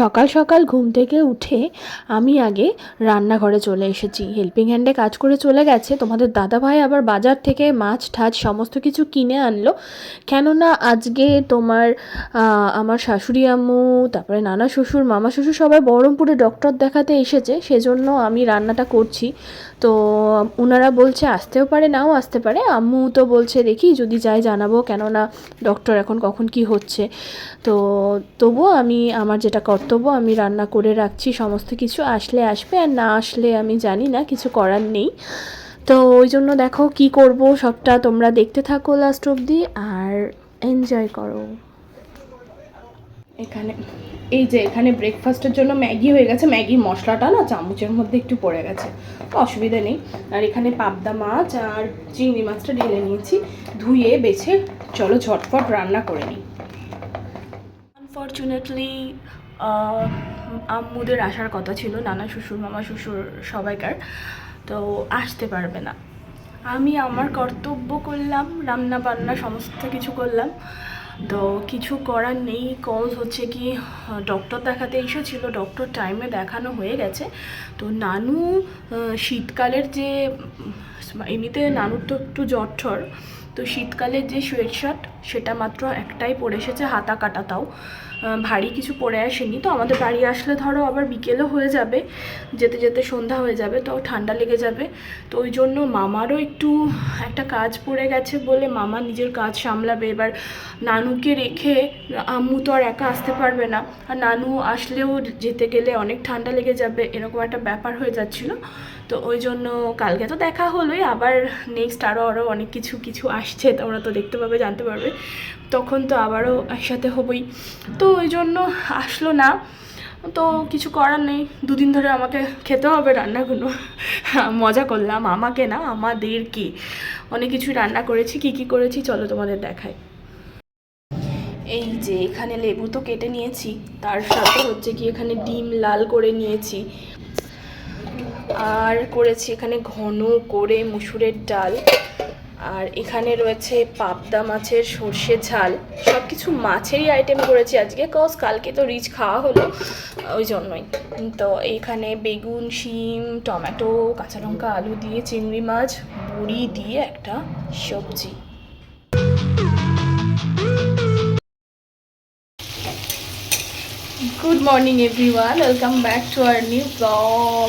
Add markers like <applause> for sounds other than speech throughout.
সকাল সকাল ঘুম থেকে উঠে আমি আগে রান্নাঘরে চলে এসেছি। হেল্পিং হ্যান্ডে কাজ করে চলে গেছে। তোমাদের দাদাভাই আবার বাজার থেকে মাছ ঠাছ সমস্ত কিছু কিনে আনলো। কেননা আজকে তোমার আমার শাশুড়ি আম্মু, তারপরে নানা শ্বশুর, মামা শ্বশুর সবাই বহরমপুরে ডক্টর দেখাতে এসেছে। সেজন্য আমি রান্নাটা করছি। তো ওনারা বলছে, আসতেও পারে, নাও আসতে পারে। আম্মু তো বলছে, দেখি, যদি যাই জানাব, কেননা ডক্টর এখন কখন কি হচ্ছে। তো তবুও আমি, আমার যেটা কর্তব্য, আমি রান্না করে রাখছি, সমস্ত কিছু আসলে আসবে আর না আসলে আমি জানি না, কিছু করার নেই। তো ওই জন্য দেখো কি করব, সবটা তোমরা দেখতে থাকো লাস্ট অবধি, আর এনজয় করো। এখানে, এই যে এখানে ব্রেকফাস্টের জন্য ম্যাগি হয়ে গেছে। ম্যাগির মশলাটা না চামচের মধ্যে একটু পড়ে গেছে। অসুবিধা নেই। আর এখানে পাবদা মাছ আর চিংড়ি মাছটা ঢেলে নিয়েছি। ধুয়ে, বেছে, চলো ঝটফট রান্না করে নিই। আনফর্চুনেটলি আম্মুদের আসার কথা ছিল, নানা শ্বশুর, মামা শ্বশুর সবাইকার। তো আসতে পারবে না। আমি আমার কর্তব্য করলাম রান্না বান্না সমস্ত কিছু করলাম। তো কিছু করার নেই কজ হচ্ছে কি ডক্টর দেখাতে এসেছিল ডক্টর টাইমে দেখানো হয়ে গেছে। তো নানু শীতকালের যে, এমনিতে নানুর তো একটু জ্বর তো শীতকালের যে সোয়েট শার্ট সেটা মাত্র একটাই পরে এসেছে, হাতা কাটা তাও। ভারী কিছু পরে আসেনি। তো আমাদের বাড়ি আসলে ধরো আবার বিকেলও হয়ে যাবে, যেতে যেতে সন্ধ্যা হয়ে যাবে, তো ঠান্ডা লেগে যাবে। তো ওই জন্য মামারও একটু একটা কাজ পড়ে গেছে বলে মামা নিজের কাজ সামলাবে। এবার নানুকে রেখে আম্মু তো আর একা আসতে পারবে না। আর নানু আসলেও যেতে গেলে অনেক ঠান্ডা লেগে যাবে, এরকম একটা ব্যাপার হয়ে যাচ্ছিল। তো ওই জন্য কালকে তো দেখা হলোই, আবার নেক্সট আরও আরও অনেক কিছু কিছু আসছে, তোমরা তো দেখতে পাবে, জানতে পারবে। তখন তো আবারও একসাথে হবই। তো ওই জন্য আসলো না। তো কিছু করার নেই। দুদিন ধরে আমাকে খেতে হবে রান্নাগুলো। মজা করলাম। আমাকে না, আমাদেরকে। অনেক কিছু রান্না করেছি, কি কি করেছি, চলো তোমাদের দেখাই। এই যে, এখানে লেবু তো কেটে নিয়েছি। তার সাথে হচ্ছে কি, এখানে ডিম লাল করে নিয়েছি। আর করেছি এখানে ঘন করে মুসুরের ডাল। আর এখানে রয়েছে পাবদা মাছের সর্ষে ঝাল। সব কিছু মাছেরই আইটেম করেছি আজকে কজ কালকে তো রিচ খাওয়া হলো, ওই জন্যই। তো এখানে বেগুন, শিম, টমেটো, কাঁচা লঙ্কা, আলু দিয়ে চিংড়ি মাছ, বড়ি দিয়ে একটা সবজি। Good morning everyone welcome back to our new blog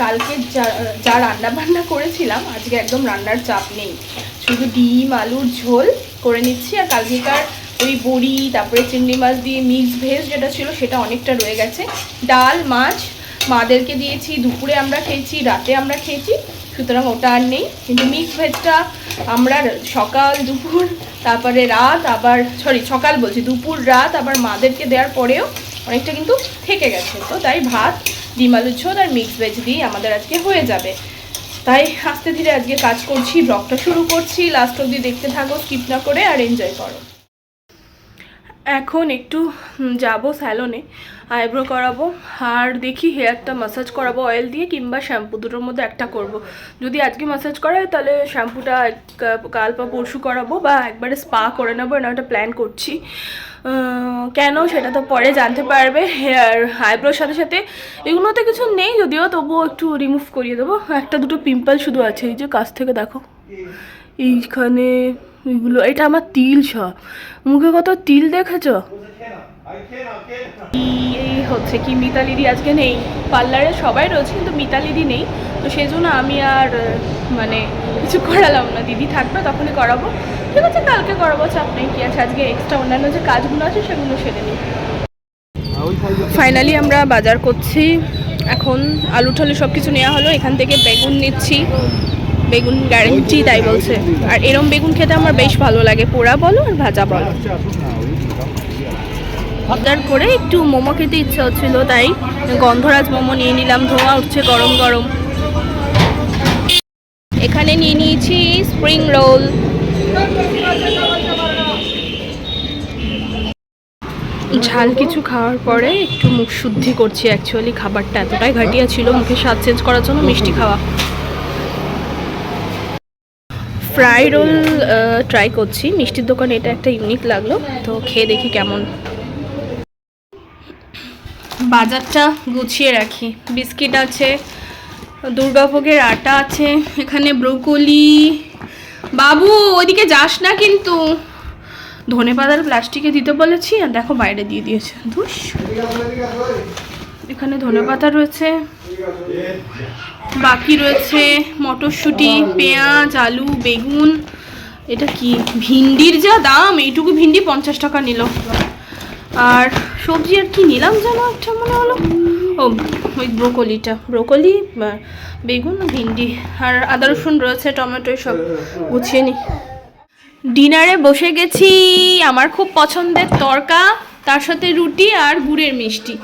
কালকে যা যা রান্না বান্না করেছিলাম, আজকে একদম রান্নার চাপ নেই। শুধু ডিম, আলুর ঝোল করে নিচ্ছি, আর কালকেকার ওই বড়ি, তারপরে চিংড়ি মাছ দিয়ে মিক্স ভেজ যেটা ছিল, সেটা অনেকটা রয়ে গেছে। ডাল, মাছ, মাদেরকে দিয়েছি, দুপুরে আমরা খেয়েছি, রাতে আমরা খেয়েছি, সুতরাং ওটা আর নেই। কিন্তু মিক্স ভেজটা আমরা সকাল, দুপুর, তারপরে রাত, আবার সরি সকাল বলছি, দুপুর, রাত, আবার মাদেরকে দেওয়ার পরেও অনেকটা কিন্তু থেকে গেছে। তো তাই ভাত, ডিম আলুর ঝোল আর মিক্স ভেজ দিয়ে আমাদের আজকে হয়ে যাবে। তাই আস্তে ধীরে আজকে কাজ করছি ব্লগটা শুরু করছি। লাস্ট অবধি দেখতে থাকো স্কিপ না করে আর এনজয় করো। এখন একটু যাব স্যালনে আইব্রো করাবো, আর দেখি হেয়ারটা মাসাজ করাবো অয়েল দিয়ে কিংবা শ্যাম্পু দুটোর মধ্যে একটা করব। যদি আজকে মাসাজ করায় তাহলে শ্যাম্পুটা কাল বা পরশু করাবো বা একবারে স্পা করে নেব এরকম একটা প্ল্যান করছি। কেন সেটা তো পরে জানতে পারবে হেয়ার আইব্রোর সাথে সাথে এগুলোতে কিছু নেই, যদিও তবুও একটু রিমুভ করিয়ে দেবো। একটা দুটো পিম্পল শুধু আছে, এই যে কাছ থেকে দেখো। এইখানে এগুলো এটা আমার তিল সব। মুখে কত তিল দেখেছ? এই হচ্ছে কি মিতালিদি, আজকে নেই। পার্লারে সবাই রয়েছে, কিন্তু মিতালিদি নেই। তো সেই জন্য আমি আর মানে কিছু করালাম না। দিদি থাকবে, তখনই করাবো। ঠিক আছে, কালকে করাবো, চাপ নেই, কি আছে? আজকে এক্সট্রা অন্যান্য যে কাজগুলো আছে, সেগুলো সেরে নিই। ফাইনালি আমরা বাজার করছি। এখন আলু ঠালু সব কিছু নেওয়া হলো। এখান থেকে বেগুন নিচ্ছি। বেগুন গ্যারেন্টি তাই বলছে। আর এরম বেগুন খেতে আমার বেশ ভালো লাগে। পোড়া বলো আর ভাজা বলো। অর্ডার করে একটু মোমো খেতে ইচ্ছে হচ্ছিল, তাই গন্ধরাজ মোমো নিয়ে নিলাম। ধোঁয়া উঠছে গরম গরম। এখানে নিয়ে নিয়েছি স্প্রিং রোল ঝাল কিছু খাওয়ার পরে একটু মুখ শুদ্ধি করছি অ্যাকচুয়ালি খাবারটা এতটাই ঘাটিয়া ছিল, মুখে স্বাদ চেঞ্জ করার জন্য মিষ্টি খাওয়া। ফ্রাই রোল ট্রাই করছি। মিষ্টির দোকানে এটা একটা ইউনিক লাগল। তো খেয়ে দেখি কেমন। বাজারটা গুছিয়ে রাখি। বিস্কিট আছে, দুর্গাভোগের আটা আছে, এখানে ব্রোকলি। বাবু, ওইদিকে যাস না কিন্তু। ধনে পাতার প্লাস্টিকে দিতে বলেছি, আর দেখো বাইরে দিয়ে দিয়েছে। ধুস। এখানে ধনে পাতা রয়েছে। বাকি রয়েছে মটরশুঁটি, পেঁয়াজ, আলু, বেগুন। এটা কি? ভিন্ডির যা দাম, এইটুকু ভিন্ডি পঞ্চাশ টাকা নিল। আর সবজি আর কি নিলাম যেন একটা মনে হলো? ও, ওই ব্রোকলিটা। ব্রোকলি বেগুন, ভিন্ডি। আর আদা, রসুন রয়েছে, টমেটো সব গুছিয়ে নি। ডিনারে বসে গেছি। আমার খুব পছন্দের তরকা, তার সাথে রুটি আর গুড়ের মিষ্টি।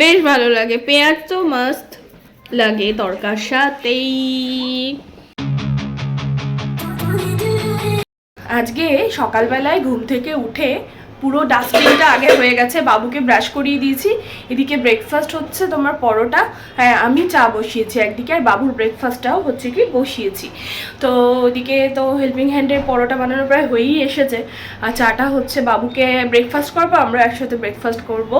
বেশ ভালো লাগে। পেঁয়াজ তো মাস্ট লাগে তরকার সাথেই। আজকে সকালবেলায় ঘুম থেকে উঠে পুরো ডাস্টবিনটা আগে হয়ে গেছে, বাবুকে ব্রাশ করিয়ে দিয়েছি। এদিকে ব্রেকফাস্ট হচ্ছে তোমার পরোটা। হ্যাঁ আমি চা বসিয়েছি একদিকে আর বাবুর ব্রেকফাস্টটাও হচ্ছে কি বসিয়েছি। তো ওদিকে তো হেল্পিং হ্যান্ডের পরোটা বানানো প্রায় হয়েই এসেছে। আর চাটা হচ্ছে বাবুকে ব্রেকফাস্ট করব, আমরা একসাথে ব্রেকফাস্ট করব।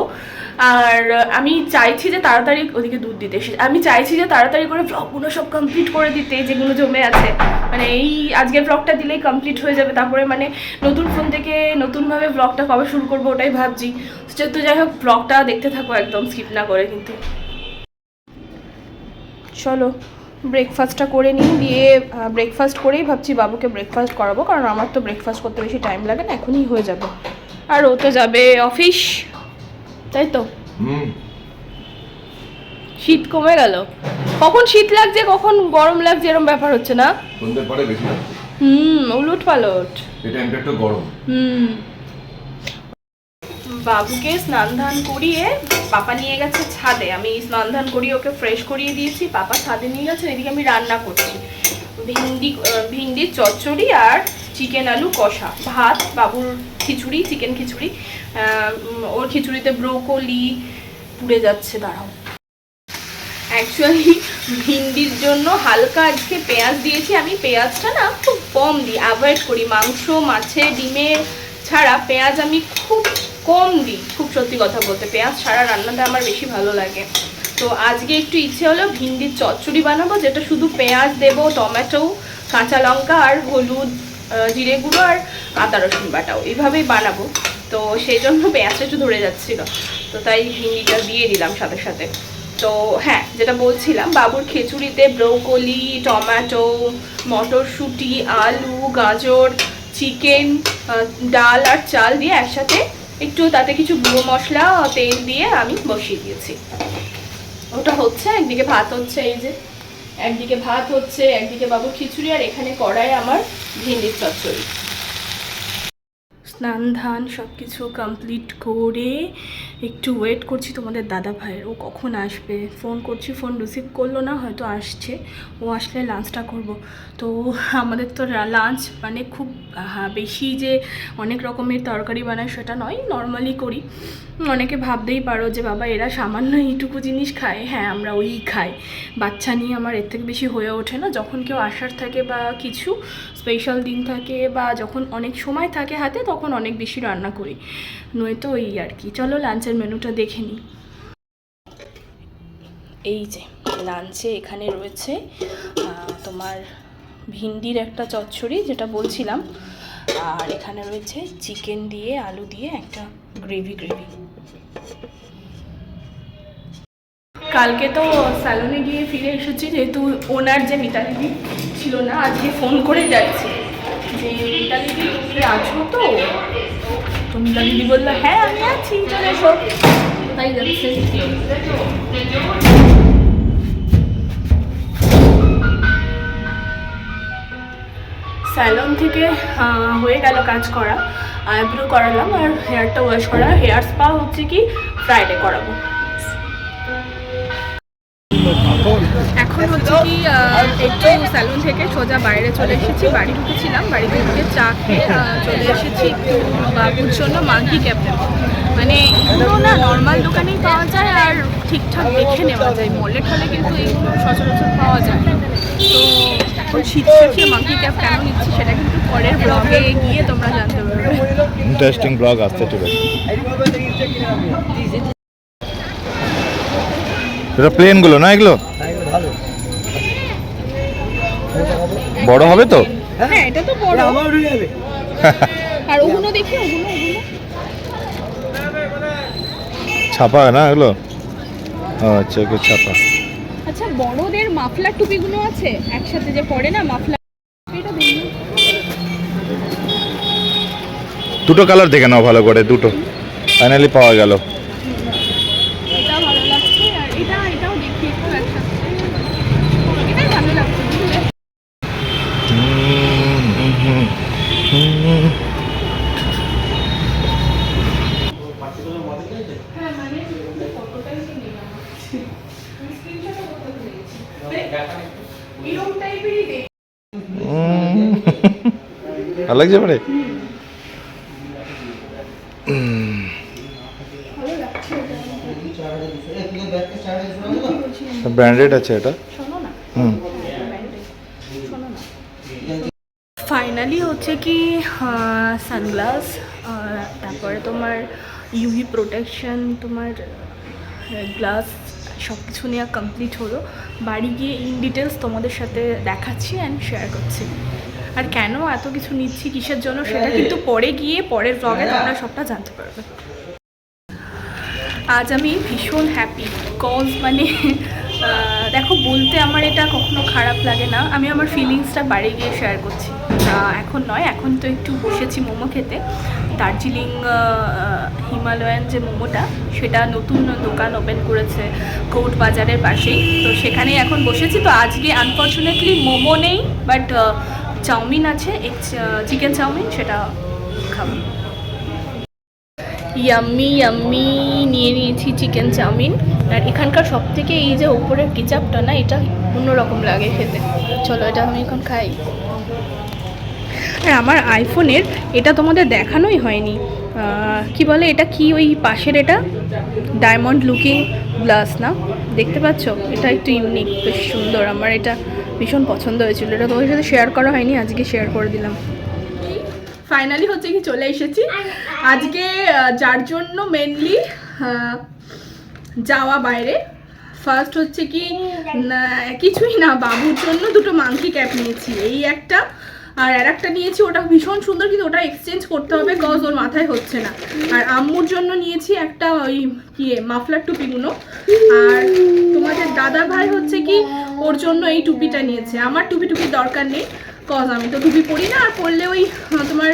আর আমি চাইছি যে তাড়াতাড়ি ওদিকে দুধ দিতে এসে আমি চাইছি যে তাড়াতাড়ি করে ব্লগগুলো সব কমপ্লিট করে দিতে, যেগুলো জমে আছে। মানে এই আজকের ব্লগটা দিলেই কমপ্লিট হয়ে যাবে। তারপরে মানে নতুন ফোন থেকে নতুনভাবে ব্লগটা কবে শুরু করব ওটাই ভাবছি। তো যাই হোক ব্লগটা দেখতে থাকো একদম স্কিপ না করে কিন্তু। চলো ব্রেকফাস্টটা করে নিই দিয়ে ব্রেকফাস্ট করেই ভাবছি বাবুকে ব্রেকফাস্ট করাবো কারণ আমার তো ব্রেকফাস্ট করতে বেশি টাইম লাগে না এখনই হয়ে যাবে। আর ও তো যাবে অফিস তাই তো? হুম। শীত কমে গেল। কখন শীত লাগছে কখন গরম লাগছে এরকম ব্যাপার হচ্ছে না? হুম উলট পালট টাইমটা একটু গরম। হুম। বাবুকে স্নান ধান করিয়ে পাপা নিয়ে গেছে ছাদে। আমি স্নান ধান করিয়ে ওকে ফ্রেশ করিয়ে দিয়েছি, পাপা ছাদে নিয়ে গেছে, এদিকে আমি রান্না করছি। ভিন্ডি ভিন্ডির চচ্চড়ি আর চিকেন আলু কষা। ভাত, বাবুর খিচুড়ি চিকেন খিচুড়ি। ওর খিচুড়িতে ব্রোকলি পুড়ে যাচ্ছে, দাঁড়াও। অ্যাকচুয়ালি ভিন্ডির জন্য হালকা আজকে পেঁয়াজ দিয়েছি। আমি পেঁয়াজটা না খুব কম দিই অ্যাভয়েড করি। মাংস, মাছে, ডিমে ছাড়া পেঁয়াজ আমি খুব কম দিই, খুব সত্যি কথা বলতে। পেঁয়াজ ছাড়া রান্নাটা আমার বেশি ভালো লাগে। তো আজকে একটু ইচ্ছে হলো ভিন্ডির চচ্চড়ি বানাবো, যেটা শুধু পেঁয়াজ, দেবো, টমেটো, কাঁচা লঙ্কা আর হলুদ জিরে গুঁড়ো আর আদা, রসুন বাটাও। এইভাবেই বানাবো। তো সেই জন্য পেঁয়াজটা একটু ধরে যাচ্ছিল। তো তাই ভিন্ডিটা দিয়ে দিলাম সাথে সাথে। তো হ্যাঁ যেটা বলছিলাম, বাবুর খিচুড়িতে ব্রোকলি, টমেটো, মটরশুঁটি, আলু, গাজর, চিকেন ডাল আর চাল দিয়ে একসাথে একটু তাতে কিছু গুঁড়ো মশলা, তেল দিয়ে আমি বসিয়ে দিয়েছি। ওটা হচ্ছে, একদিকে ভাত হচ্ছে এই যে, একদিকে ভাত হচ্ছে, একদিকে বাবু খিচুড়ি, আর এখানে কড়াই আমার ভিন্ডির চচ্চড়ি। স্নান ধান সব কিছু কমপ্লিট করে একটু ওয়েট করছি তোমাদের দাদা ভাইয়ের। ও কখন আসবে? ফোন করছি ফোন রিসিভ করল না, হয়তো আসছে। ও আসলে লাঞ্চটা করব। তো আমাদের তো লাঞ্চ মানে খুব বেশি যে অনেক রকমের তরকারি বানায় সেটা নয় নর্মালি করি। অনেকে ভাবতেই পারো যে, বাবা, এরা সামান্য এইটুকু জিনিস খায়। হ্যাঁ আমরা ওই খাই। বাচ্চা নিয়ে আমার এর থেকে বেশি হয়ে ওঠে না। যখন কেউ আসার থাকে বা কিছু স্পেশাল দিন থাকে বা যখন অনেক সময় থাকে হাতে, তখন অনেক বেশি রান্না করি। নয়তো ওই আর কি। চলো লাঞ্চের মেনুটা দেখে নিই। এই যে লাঞ্চে এখানে রয়েছে তোমার ভিন্ডির একটা চচ্চড়ি যেটা বলছিলাম। আর এখানে রয়েছে চিকেন দিয়ে আলু দিয়ে একটা গ্রেভি গ্রেভি। কালকে তো স্যালনে গিয়ে ফিরে এসেছি যেহেতু ওনার যে মিতালি দি ছিল না আজকে ফোন করে যাচ্ছে। যে মিতালি দি আছো তো? তো মিতালি দি বলল? হ্যাঁ আমি আছি, চলে এসো। তাই যাচ্ছে? স্যালন থেকে হয়ে গেল কাজ করা। আইব্রো করালাম, আর হেয়ারটা ওয়াশ করা। হেয়ার স্পা হচ্ছে কি? ফ্রাইডে করাবো। হচ্ছে কি একটু স্যালুন থেকে সোজা বাইরে চলে এসেছি বাড়ি ঢুকেছিলাম বাড়িতে ঢুকে চা খেয়ে চলে এসেছি একটু বাবুর জন্য মাঙ্কি ক্যাপ নেব মানে এগুলো না নর্মাল দোকানেই পাওয়া যায় আর ঠিকঠাক দেখে নেওয়া যায়। মলে ঠলে কিন্তু এগুলো সচরাচর পাওয়া যায় তো এখন শীত শেষে মাঙ্কি ক্যাপ কেন নিচ্ছি সেটা কিন্তু পরের ব্লগে গিয়ে তোমরা জানতে পারবে। ইন্টারেস্টিং ব্লগ আসতে চলেছে এটা প্লেনগুলো না এগুলো ভালো। বড় হবে তো? হ্যাঁ এটা তো বড়। আমার উঠে যাবে। আর ওগুলো দেখি ওগুলো ওগুলো। ছাপা না এগুলো? ও আচ্ছা এগুলো ছাপা। আচ্ছা বড়দের মাফলার টুপিগুলো আছে? একসাথে যে পরে না মাফলার এটা দেখুন দুটো কালার দেখে নাও ভালো করে দুটো। ফাইনালি পাওয়া গেল এটা ভালো লাগছে আর এটা এটাও দেখি একটু একসাথে এটাই ভালো লাগছে বুঝলে হ্যাঁ মানে ফটোটাই তো নিলাম আমি স্ক্রিনশটও করতে ভুলেছি এরকম টাইপেরই দেখ উম, ভালো লাগছে লাগছে ব্র্যান্ডেড আছে এটা? হুম। ফাইনালি হচ্ছে কি সানগ্লাস তারপরে তোমার ইউভি প্রোটেকশন তোমার গ্লাস সব কিছু নিয়ে কমপ্লিট হলো। বাড়ি গিয়ে ইন ডিটেলস তোমাদের সাথে দেখাচ্ছি অ্যান্ড শেয়ার করছি। আর কেন এত কিছু নিচ্ছি কিসের জন্য সেটা কিন্তু পরে গিয়ে পরের ব্লগে তোমরা সবটা জানতে পারবে। আজ আমি ভীষণ হ্যাপি কজ মানে দেখো বলতে আমার এটা কখনো খারাপ লাগে না। আমি আমার ফিলিংসটা বাড়ি গিয়ে শেয়ার করছি। এখন নয় এখন তো একটু বসেছি মোমো খেতে। দার্জিলিং হিমালয়ান যে মোমোটা সেটা নতুন দোকান ওপেন করেছে কোর্ট বাজারের পাশেই। তো সেখানেই এখন বসেছি। তো আজকে আনফর্চুনেটলি মোমো নেই বাট চাউমিন আছে চিকেন চাউমিন, সেটা খাব। ইয়াম্মি ইয়াম্মি, নিয়ে নিয়েছি চিকেন চাউমিন। আর এখানকার সব থেকে এই যে উপরের কিচাপটা না, এটা অন্যরকম লাগে খেতে। চলো, এটা আমি এখন খাই। আর আমার আইফোনের, এটা তোমাদের দেখানোই হয়নি। কি বলে, এটা কি ওই পাশের এটা? ডায়মন্ড লুকিং গ্লাস না? দেখতে পাচ্ছ? এটা একটু ইউনিক বেশ সুন্দর। আমার এটা ভীষণ পছন্দ হয়েছিল। এটা তোমাদের সাথে শেয়ার করা হয়নি, আজকে শেয়ার করে দিলাম। ফাইনালি হচ্ছে কি চলে এসেছি। আজকে যার জন্য মেনলি যাওয়া বাইরে। ফার্স্ট হচ্ছে কি কিছুই না, বাবুর জন্য দুটো মাংকি ক্যাপ নিয়েছি। এই একটা আর আর একটা নিয়েছি, ওটা ভীষণ সুন্দর, কিন্তু ওটা এক্সচেঞ্জ করতে হবে কজ ওর মাথায় হচ্ছে না। আর আম্মুর জন্য নিয়েছি একটা ওই কি, মাফলার টুপিগুলো। আর তোমাদের দাদা ভাই হচ্ছে কি, ওর জন্য এই টুপিটা নিয়েছে। আমার টুপি টুপির দরকার নেই কজ আমি তো টুপি পরি না, আর পরলে ওই তোমার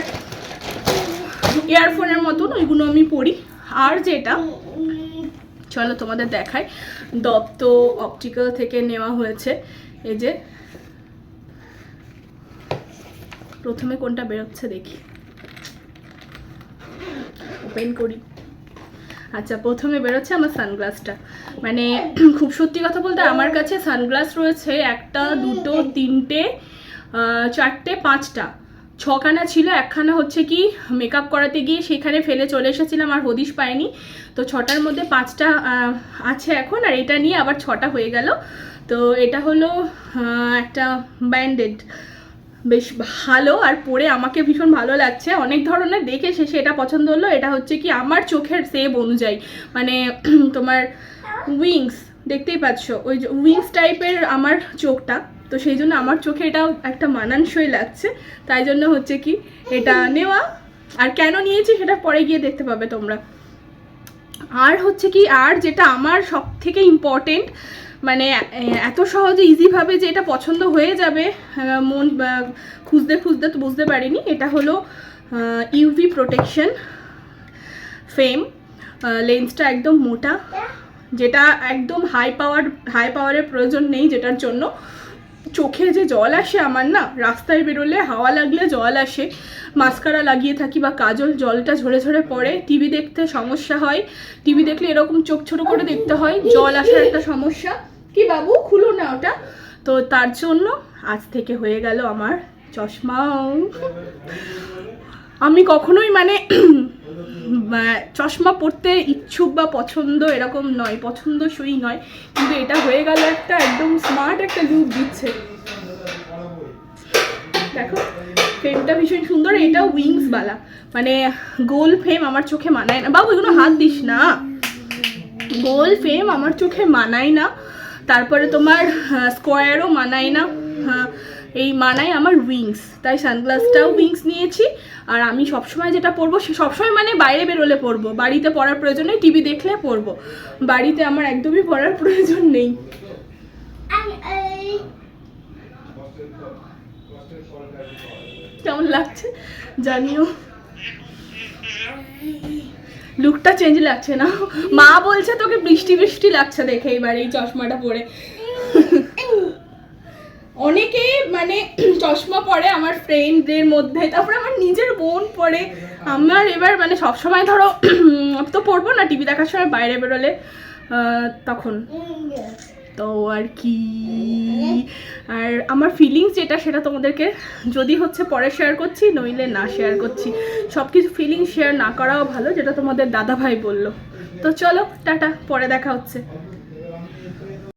ইয়ারফোনের মতন ওইগুলো আমি পরি। আর যেটা, চলো তোমাদের দেখায় দত্ত অপটিক্যাল থেকে নেওয়া হয়েছে, এই যে প্রথমে কোনটা বেরোচ্ছে দেখি। ওপেন করি। আচ্ছা প্রথমে বেরোচ্ছে আমার সানগ্লাসটা। মানে <clears throat> খুব সত্যি কথা বলতে আমার কাছে সানগ্লাস রয়েছে একটা, দুটো, তিনটে চারটে, পাঁচটা। ছখানা ছিল, একখানা হচ্ছে কি মেকআপ করাতে গিয়ে সেখানে ফেলে চলে এসেছিলাম আর হদিশ পাইনি। তো ছটার মধ্যে পাঁচটা আছে এখন আর এটা নিয়ে আবার ছটা হয়ে গেল। তো এটা হলো একটা ব্যান্ডেড বেশ ভালো আর পরে আমাকে ভীষণ ভালো লাগছে। অনেক ধরনের দেখে শেষে এটা পছন্দ হলো। এটা হচ্ছে কি আমার চোখের সেভ অনুযায়ী। মানে <clears throat> তোমার উইংস দেখতেই পাচ্ছ? ওই উইংস টাইপের আমার চোখটা। তো সেই জন্য আমার চোখে এটাও একটা মানানসই লাগছে। তাই জন্য হচ্ছে কি এটা নেওয়া। আর কেন নিয়েছি সেটা পরে গিয়ে দেখতে পাবে তোমরা। আর হচ্ছে কি, আর যেটা আমার সব থেকে ইম্পর্টেন্ট মানে এত সহজে ইজিভাবে যে এটা পছন্দ হয়ে যাবে মন খুঁজতে খুঁজতে তো বুঝতে পারিনি। এটা হলো ইউভি প্রোটেকশন ফেম লেন্সটা একদম মোটা, যেটা একদম হাই পাওয়ার হাই পাওয়ারের প্রয়োজন নেই যেটার জন্য। চোখে যে জল আসে আমার না, রাস্তায় বেরোলে হাওয়া লাগলে জল আসে। মাস্কারা লাগিয়ে থাকি বা কাজল জলটা ঝরে ঝরে পড়ে। টিভি দেখতে সমস্যা হয়। টিভি দেখলে এরকম চোখ ছোট করে দেখতে হয়। জল আসার একটা সমস্যা। কি বাবু? খুলো না ওটা। তো তার জন্য আজ থেকে হয়ে গেল আমার চশমা। আমি কখনোই মানে চশমা পরতে ইচ্ছুক বা পছন্দ এরকম নয় পছন্দসই নয় কিন্তু এটা হয়ে গেল একটা একদম স্মার্ট একটা লুক দিচ্ছে। দেখো ফ্রেমটা ভীষণ সুন্দর এটা উইংস বালা। মানে গোল ফ্রেম আমার চোখে মানায় না। বাবু এগুলো হাত দিস না। গোল ফ্রেম আমার চোখে মানায় না। তারপরে তোমার স্কোয়ারও মানায় না। হ্যাঁ, এই মানায় আমার উইংস তাই সানগ্লাসটাও উইংস নিয়েছি। আর আমি সবসময় যেটা পরবো সে সবসময় মানে বাইরে বেরোলে পরবো। বাড়িতে পড়ার প্রয়োজন নেই টিভি দেখলে পরবো। বাড়িতে আমার একদমই পরার প্রয়োজন নেই। কেমন লাগছে? জানিও। লুকটা চেঞ্জ লাগছে না। মা বলছে তোকে বৃষ্টি বৃষ্টি লাগছে দেখে এবার এই চশমাটা পরে। অনেকে মানে চশমা পরে আমার ফ্রেন্ডদের মধ্যে, তারপরে আমার নিজের বোন পরে। আমার এবার মানে সবসময় ধরো তো পড়ব না টিভি দেখার সময় বাইরে বেরোলে তখন। তো আর কি? আর আমার ফিলিংস যেটা, সেটা তোমাদেরকে যদি হচ্ছে পরে শেয়ার করছি, নইলে না শেয়ার করছি। সব কিছু ফিলিংস শেয়ার না করাও ভালো, যেটা তোমাদের দাদা ভাই বলল। তো চলো, টাটা, পরে দেখা হচ্ছে।